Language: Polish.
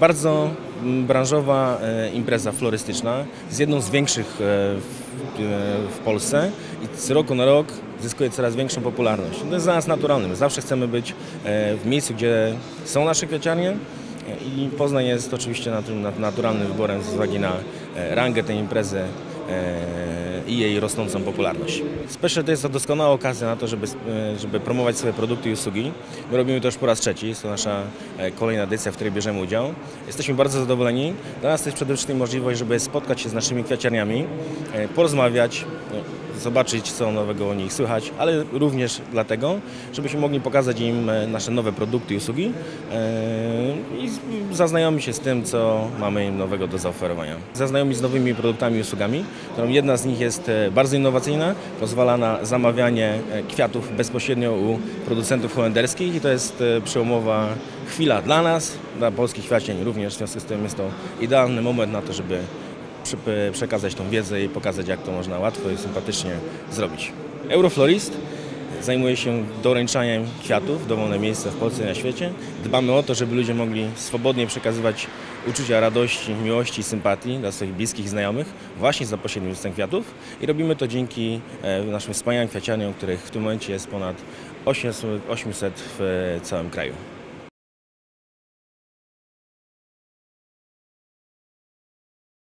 bardzo branżowa e, impreza florystyczna, jest jedną z większych e, w, e, w Polsce i z roku na rok zyskuje coraz większą popularność. To jest dla nas naturalne. My zawsze chcemy być w miejscu, gdzie są nasze kwiaciarnie i Poznań jest oczywiście natu- nat- naturalnym wyborem z uwagi na rangę tej imprezy i jej rosnącą popularność. Special to jest to doskonała okazja na to, żeby, e, żeby promować swoje produkty i usługi. My robimy to już po raz trzeci, jest to nasza e, kolejna edycja, w której bierzemy udział. Jesteśmy bardzo zadowoleni. Dla nas to jest przede wszystkim możliwość, żeby spotkać się z naszymi kwiaciarniami, e, porozmawiać, zobaczyć co nowego o nich słychać, ale również dlatego, żebyśmy mogli pokazać im nasze nowe produkty i usługi i z- zaznajomić się z tym, co mamy im nowego do zaoferowania. Zaznajomić z nowymi produktami i usługami, którą jedna z nich jest e, bardzo innowacyjna, pozwala na zamawianie e, kwiatów bezpośrednio u producentów holenderskich i to jest e, przełomowa chwila dla nas, dla polskich kwiacień również, w związku z tym jest to idealny moment na to, żeby przekazać tą wiedzę i pokazać, jak to można łatwo i sympatycznie zrobić. Euroflorist zajmuje się doręczaniem kwiatów dowolne miejsce w Polsce i na świecie. Dbamy o to, żeby ludzie mogli swobodnie przekazywać uczucia radości, miłości sympatii dla swoich bliskich i znajomych właśnie za pośrednictwem kwiatów i robimy to dzięki e, naszym wspaniałym kwiaciarniom, których w tym momencie jest ponad 800 800 w całym kraju.